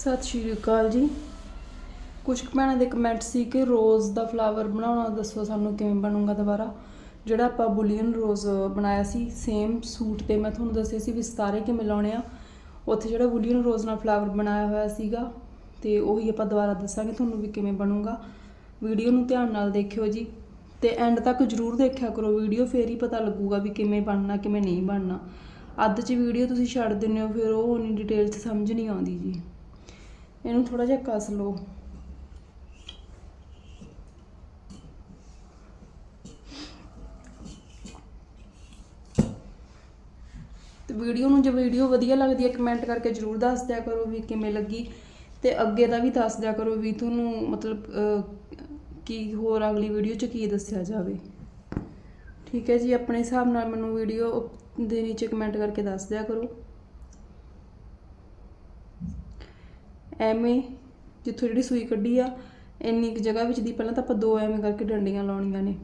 ਸਤਿ ਸ਼੍ਰੀ ਅਕਾਲ ਜੀ। ਕੁਝ ਕੁ ਭੈਣਾਂ ਦੇ ਕਮੈਂਟ ਸੀ ਕਿ ਰੋਜ਼ ਦਾ ਫਲਾਵਰ ਬਣਾਉਣਾ, ਦੱਸੋ ਸਾਨੂੰ ਕਿਵੇਂ ਬਣੂਗਾ ਦੁਬਾਰਾ। ਜਿਹੜਾ ਆਪਾਂ ਬੁਲੀਅਨ ਰੋਜ਼ ਬਣਾਇਆ ਸੀ ਸੇਮ ਸੂਟ ਤੇ ਮੈਂ ਤੁਹਾਨੂੰ ਦੱਸਿਆ ਸੀ ਵੀ ਸਤਾਰੇ ਕਿਵੇਂ ਲਾਉਣੇ ਆ। ਉੱਥੇ ਜਿਹੜਾ ਬੁਲੀਅਨ ਰੋਜ਼ ਨਾਲ ਫਲਾਵਰ ਬਣਾਇਆ ਹੋਇਆ ਸੀਗਾ, ਤੇ ਉਹੀ ਆਪਾਂ ਦੁਬਾਰਾ ਦੱਸਾਂਗੇ ਤੁਹਾਨੂੰ ਵੀ ਕਿਵੇਂ ਬਣੂਗਾ। ਵੀਡੀਓ ਨੂੰ ਧਿਆਨ ਨਾਲ ਦੇਖਿਓ ਜੀ। ਤੇ ਐਂਡ ਤੱਕ ਜਰੂਰ ਦੇਖਿਆ ਕਰੋ। ਵੀਡੀਓ ਫੇਰ ਹੀ ਪਤਾ ਲੱਗੂਗਾ ਵੀ ਕਿਵੇਂ ਬਣਨਾ, ਕਿਵੇਂ ਨਹੀਂ ਬਣਨਾ। ਅੱਧ 'ਚ ਵੀਡੀਓ ਤੁਸੀਂ ਛੱਡ ਦਿੰਦੇ ਹੋ, ਫਿਰ ਉਹ ਉਨੀ ਡਿਟੇਲ 'ਚ ਸਮਝ ਨਹੀਂ ਆਉਂਦੀ ਜੀ। ਇਹਨੂੰ ਥੋੜਾ ਜਿਹਾ ਕਸ ਲਓ। ਤੇ ਵੀਡੀਓ ਨੂੰ ਜੇ ਵੀਡੀਓ ਵਧੀਆ ਲੱਗਦੀ ਹੈ ਕਮੈਂਟ ਕਰਕੇ ਜਰੂਰ ਦੱਸ ਦਿਆ ਕਰੋ ਵੀ ਕਿਵੇਂ ਲੱਗੀ। ਤੇ ਅੱਗੇ ਦਾ ਵੀ ਦੱਸ ਦਿਆ ਕਰੋ ਵੀ ਤੁਹਾਨੂੰ ਮਤਲਬ ਕੀ ਹੋਰ ਅਗਲੀ ਵੀਡੀਓ 'ਚ ਕੀ ਦੱਸਿਆ ਜਾਵੇ। ਠੀਕ ਹੈ ਜੀ, ਆਪਣੇ ਹਿਸਾਬ ਨਾਲ ਮੈਨੂੰ ਵੀਡੀਓ ਦੇ ਨੀਚੇ ਕਮੈਂਟ ਕਰਕੇ ਦੱਸ ਦਿਆ ਕਰੋ। ਐਵੇਂ ਜਿੱਥੋਂ ਜਿਹੜੀ ਸੂਈ ਕੱਢੀ ਆ, ਇੰਨੀ ਕੁ ਜਗ੍ਹਾ ਵਿੱਚ ਦੀ ਪਹਿਲਾਂ ਤਾਂ ਆਪਾਂ ਦੋ ਐਵੇਂ ਕਰਕੇ ਡੰਡੀਆਂ ਲਾਉਣੀਆਂ ਨੇ।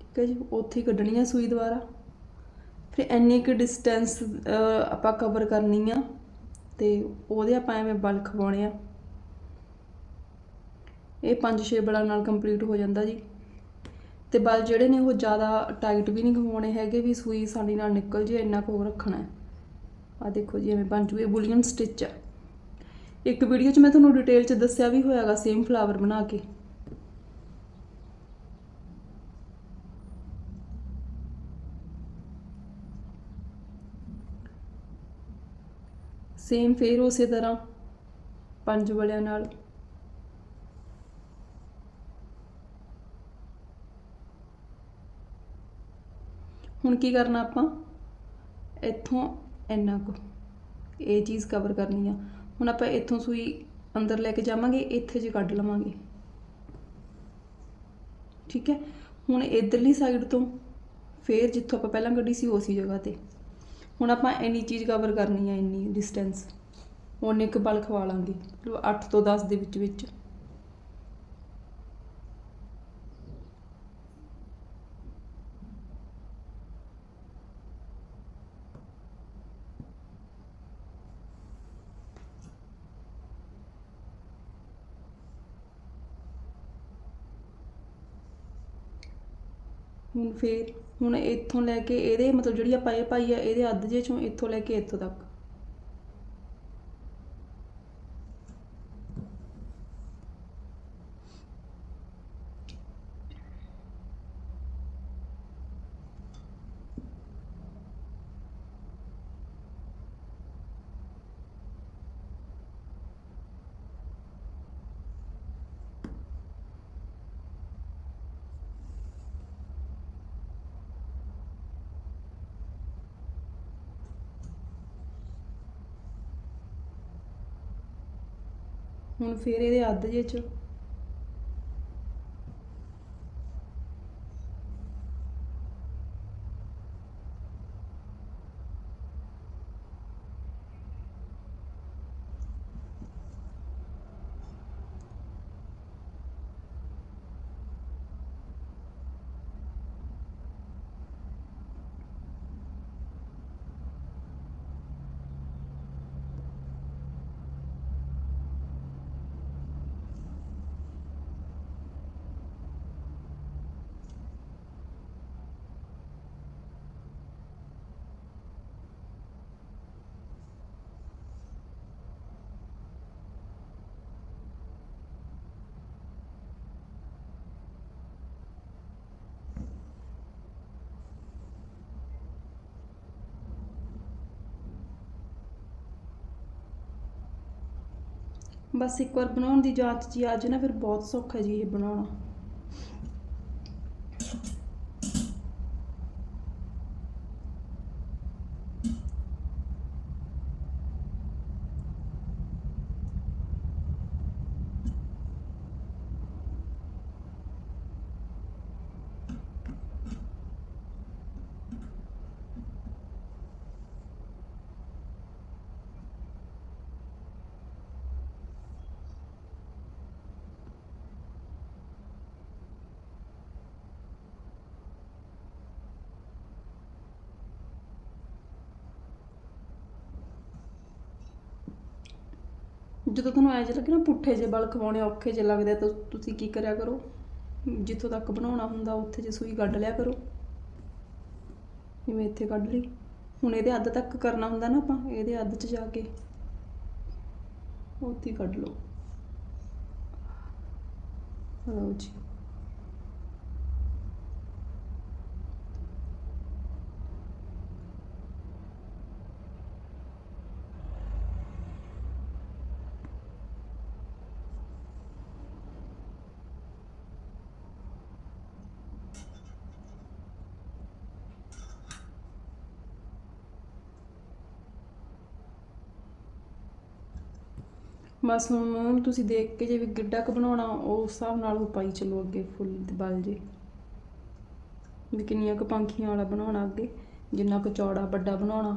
ਠੀਕ ਹੈ ਜੀ, ਉੱਥੇ ਹੀ ਕੱਢਣੀ ਆ ਸੂਈ ਦੁਬਾਰਾ ਫਿਰ ਇੰਨੀ ਕੁ ਡਿਸਟੈਂਸ ਆਪਾਂ ਕਵਰ ਕਰਨੀ ਆ ਤੇ ਉਹਦੇ ਆਪਾਂ ਐਵੇਂ ਬਲ ਖਵਾਉਣੇ ਆ। ਇਹ ਪੰਜ ਛੇ ਬਲਾਂ ਨਾਲ ਕੰਪਲੀਟ ਹੋ ਜਾਂਦਾ ਜੀ। ਤੇ ਬਲ ਜਿਹੜੇ ਨੇ ਉਹ ਜ਼ਿਆਦਾ ਟਾਈਟ ਵੀ ਨਹੀਂ ਖਵਾਉਣੇ ਹੈਗੇ ਵੀ ਸੂਈ ਸਾਡੀ ਨਾਲ ਨਿਕਲ ਜੇ, ਇੰਨਾ ਕੁ ਉਹ ਰੱਖਣਾ ਹੈ। ਆ ਦੇਖੋ ਜੀ, ਐਵੇਂ ਬਣ ਜੂ ਬੁਲੀਅਨ ਸਟਿਚ ਆ। ਇੱਕ ਵੀਡੀਓ 'ਚ ਮੈਂ ਤੁਹਾਨੂੰ ਡਿਟੇਲ 'ਚ ਦੱਸਿਆ ਵੀ ਹੋਇਆਗਾ ਸੇਮ ਫਲਾਵਰ ਬਣਾ ਕੇ। ਸੇਮ ਫੇਰ ਉਸੇ ਤਰ੍ਹਾਂ, ਪੰਜ ਵਲਿਆਂ ਨਾਲ। ਹੁਣ ਕੀ ਕਰਨਾ ਆਪਾਂ? ਇੱਥੋਂ ਇੰਨਾ ਕੁ ਇਹ ਚੀਜ਼ ਕਵਰ ਕਰਨੀ ਆ। ਹੁਣ ਆਪਾਂ ਇੱਥੋਂ ਸੂਈ ਅੰਦਰ ਲੈ ਕੇ ਜਾਵਾਂਗੇ, ਇੱਥੇ ਜੇ ਕੱਢ ਲਵਾਂਗੇ। ਠੀਕ ਹੈ? ਹੁਣ ਇਧਰਲੀ ਸਾਈਡ ਤੋਂ ਫੇਰ ਜਿੱਥੋਂ ਆਪਾਂ ਪਹਿਲਾਂ ਕੱਢੀ ਸੀ, ਉਸੇ ਜਗ੍ਹਾ ਤੇ। ਹੁਣ ਆਪਾਂ ਇੰਨੀ ਚੀਜ਼ ਕਵਰ ਕਰਨੀ ਆ, ਇੰਨੀ ਡਿਸਟੈਂਸ ਉਹਨੇ ਇੱਕ ਬਲ ਖਵਾ ਲਾਂਗੇ ਮਤਲਬ 8 ਤੋਂ 10 ਦੇ ਵਿੱਚ ਵਿੱਚ। ਹੁਣ ਫੇਰ ਹੁਣ ਇੱਥੋਂ ਲੈ ਕੇ ਇਹਦੇ ਮਤਲਬ ਜਿਹੜੀ ਆਪਾਂ ਇਹ ਪਾਈ ਆ, ਇਹਦੇ ਅੱਧ ਜੇ ਚੋਂ ਇੱਥੋਂ ਲੈ ਕੇ ਇੱਥੋਂ ਤੱਕ। ਹੁਣ ਫੇਰ ਇਹਦੇ ਅੱਧ ਜੇ ਚ। ਬਸ ਇੱਕ ਵਾਰ ਬਣਾਉਣ ਦੀ ਜਾਂਚ ਜੀ ਆ ਅੱਜ ਨਾ ਫਿਰ ਬਹੁਤ ਸੌਖਾ ਜੀ ਇਹ ਬਣਾਉਣਾ। ਜਦੋਂ ਤੁਹਾਨੂੰ ਐਂ ਜਿਹਾ ਲੱਗੇ ਨਾ ਪੁੱਠੇ ਜੇ ਬਲ ਖਵਾਉਣੇ ਔਖੇ ਜੇ ਲੱਗਦੇ ਤਾਂ ਤੁਸੀਂ ਕੀ ਕਰਿਆ ਕਰੋ? ਜਿੱਥੋਂ ਤੱਕ ਬਣਾਉਣਾ ਹੁੰਦਾ, ਉੱਥੇ ਜੇ ਸੂਈ ਕੱਢ ਲਿਆ ਕਰੋ। ਜਿਵੇਂ ਇੱਥੇ ਕੱਢ ਲਈ। ਹੁਣ ਇਹਦੇ ਅੱਧ ਤੱਕ ਕਰਨਾ ਹੁੰਦਾ ਨਾ ਆਪਾਂ, ਇਹਦੇ ਅੱਧ 'ਚ ਜਾ ਕੇ। ਉੱਥੇ ਕੱਢ ਲਓ। ਲਓ ਜੀ। ਬਸ ਹੁਣ ਉਹਨੂੰ ਤੁਸੀਂ ਦੇਖ ਕੇ ਜੇ ਵੀ ਗਿੱਡਾ ਕ ਬਣਾਉਣਾ ਉਸ ਹਿਸਾਬ ਨਾਲ ਉਹ ਪਾਈ ਚਲੋ ਅੱਗੇ ਫੁੱਲ ਦੇ ਬਲ ਜੇ। ਵੀ ਕਿੰਨੀਆਂ ਕੁ ਪੰਖੀਆਂ ਵਾਲਾ ਬਣਾਉਣਾ ਅੱਗੇ, ਜਿੰਨਾ ਕੁ ਚੌੜਾ ਵੱਡਾ ਬਣਾਉਣਾ।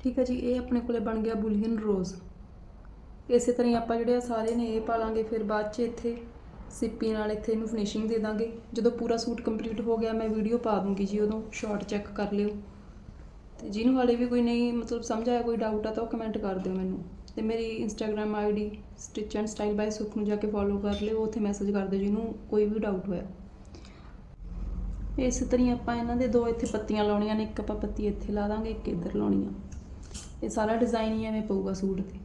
ਠੀਕ ਹੈ ਜੀ, ਇਹ ਆਪਣੇ ਕੋਲੇ ਬਣ ਗਿਆ ਬੁਲੀਅਨ ਰੋਜ਼। ਇਸੇ ਤਰ੍ਹਾਂ ਹੀ ਆਪਾਂ ਜਿਹੜੇ ਆ ਸਾਰੇ ਨੇ ਇਹ ਪਾ ਲਾਂਗੇ ਫਿਰ ਬਾਅਦ 'ਚ ਇੱਥੇ ਸਿੱਪੀ ਨਾਲ ਇੱਥੇ ਇਹਨੂੰ ਫਿਨਿਸ਼ਿੰਗ ਦੇ ਦਾਂਗੇ। ਜਦੋਂ ਪੂਰਾ ਸੂਟ ਕੰਪਲੀਟ ਹੋ ਗਿਆ, ਮੈਂ ਵੀਡੀਓ ਪਾ ਦੂੰਗੀ ਜੀ ਉਦੋਂ ਸ਼ਾਰਟ ਚੈੱਕ ਕਰ ਲਿਓ। ਤੇ ਜਿਹਨੂੰ ਹਾਲੇ ਵੀ ਕੋਈ ਨਹੀਂ, ਮਤਲਬ ਸਮਝ ਆਇਆ, ਕੋਈ ਡਾਊਟ ਆ ਤਾਂ ਉਹ ਕਮੈਂਟ ਕਰ ਦਿਓ ਮੈਨੂੰ। ਤੇ ਮੇਰੀ Instagram ID stitch and style by Sukh ਨੂੰ ਜਾ ਕੇ ਫੋਲੋ ਕਰ ਲਿਓ, ਉੱਥੇ ਮੈਸੇਜ ਕਰ ਦਿਓ ਜਿਹਨੂੰ ਕੋਈ ਵੀ ਡਾਊਟ ਹੋਇਆ। ਇਸੇ ਤਰ੍ਹਾਂ ਹੀ ਆਪਾਂ ਇਹਨਾਂ ਦੇ ਦੋ ਇੱਥੇ ਪੱਤੀਆਂ ਲਾਉਣੀਆਂ ਨੇ, ਇੱਕ ਆਪਾਂ ਪੱਤੀ ਇੱਥੇ ਲਾ ਦਾਂਗੇ, ਇੱਕ ਇੱਧਰ ਲਾਉਣੀ ਆ। ਇਹ ਸਾਰਾ ਡਿਜ਼ਾਈਨ ਹੀ ਐਵੇਂ ਪਊਗਾ ਸੂਟ ਤੇ।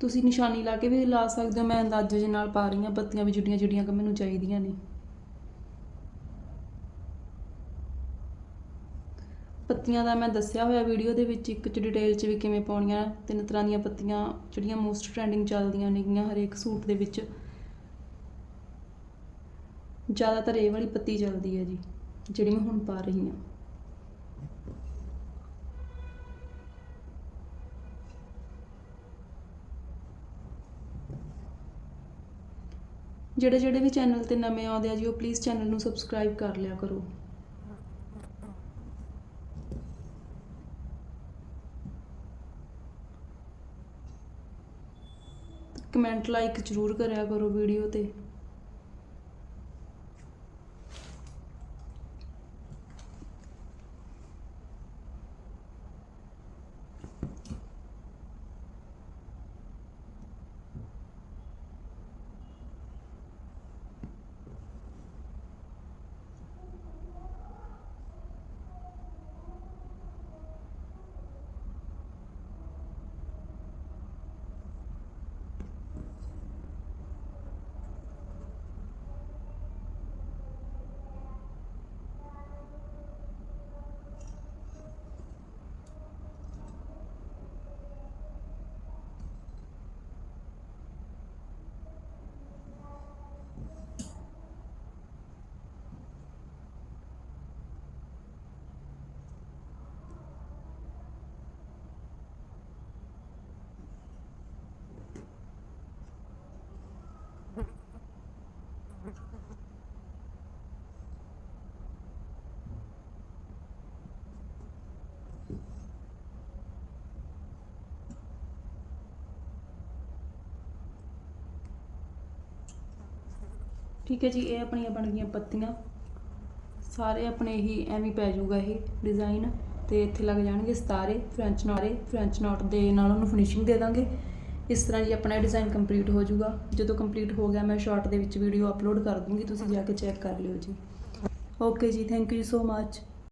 ਤੁਸੀਂ ਨਿਸ਼ਾਨੀ ਲਾ ਕੇ ਵੀ ਲਾ ਸਕਦੇ ਹੋ, ਮੈਂ ਅੰਦਾਜ਼ੇ ਦੇ ਨਾਲ ਪਾ ਰਹੀ ਹਾਂ ਪੱਤੀਆਂ ਵੀ ਜੁੜੀਆਂ ਜਿੱਡੀਆਂ ਕਿ ਮੈਨੂੰ ਚਾਹੀਦੀਆਂ ਨੇ। ਪੱਤੀਆਂ ਦਾ ਮੈਂ ਦੱਸਿਆ ਹੋਇਆ ਵੀਡੀਓ ਦੇ ਵਿੱਚ, ਇੱਕ ਚ ਡਿਟੇਲ ਚ ਵੀ ਕਿਵੇਂ ਪਾਉਣੀਆਂ, ਤਿੰਨ ਤਰ੍ਹਾਂ ਦੀਆਂ ਪੱਤੀਆਂ ਜਿਹੜੀਆਂ ਮੋਸਟ ਟ੍ਰੈਂਡਿੰਗ ਚੱਲਦੀਆਂ ਨੇਗੀਆਂ ਹਰੇਕ ਸੂਟ ਦੇ ਵਿੱਚ। ਜ਼ਿਆਦਾਤਰ ਇਹ ਵਾਲੀ ਪੱਤੀ ਚੱਲਦੀ ਹੈ ਜੀ, ਜਿਹੜੀ ਮੈਂ ਹੁਣ ਪਾ ਰਹੀ ਹਾਂ। ਜਿਹੜੇ ਜਿਹੜੇ ਵੀ ਚੈਨਲ ਤੇ ਨਵੇਂ ਆਉਂਦੇ ਆ ਜੀ, ਉਹ ਪਲੀਜ਼ ਚੈਨਲ ਨੂੰ ਸਬਸਕ੍ਰਾਈਬ ਕਰ ਲਿਆ ਕਰੋ। ਕਮੈਂਟ ਲਾਈਕ ਜ਼ਰੂਰ ਕਰਿਆ ਕਰੋ ਵੀਡੀਓ ਤੇ। ਠੀਕ ਹੈ ਜੀ, ਇਹ ਆਪਣੀਆਂ ਬਣ ਗਈਆਂ ਪੱਤੀਆਂ। ਸਾਰੇ ਆਪਣੇ ਹੀ ਐਵੇਂ ਪੈ ਜਾਊਗਾ ਇਹ ਡਿਜ਼ਾਈਨ ਤੇ ਇੱਥੇ ਲੱਗ ਜਾਣਗੇ ਸਤਾਰੇ ਫ੍ਰੈਂਚ ਨਾਰੇ ਫ੍ਰੈਂਚ ਨੋਟ ਦੇ ਨਾਲ ਉਹਨੂੰ ਫਿਨਿਸ਼ਿੰਗ ਦੇ ਦਾਂਗੇ। ਇਸ ਤਰ੍ਹਾਂ ਜੀ ਆਪਣਾ ਡਿਜ਼ਾਈਨ ਕੰਪਲੀਟ ਹੋ ਜਾਊਗਾ। ਜਦੋਂ ਕੰਪਲੀਟ ਹੋ ਗਿਆ, ਮੈਂ ਸ਼ਾਰਟ ਦੇ ਵਿੱਚ ਵੀਡੀਓ ਅਪਲੋਡ ਕਰ ਦੂੰਗੀ, ਤੁਸੀਂ ਜਾ ਕੇ ਚੈੱਕ ਕਰ ਲਿਓ ਜੀ। ਓਕੇ ਜੀ ਥੈਂਕ ਯੂ ਸੋ ਮੱਚ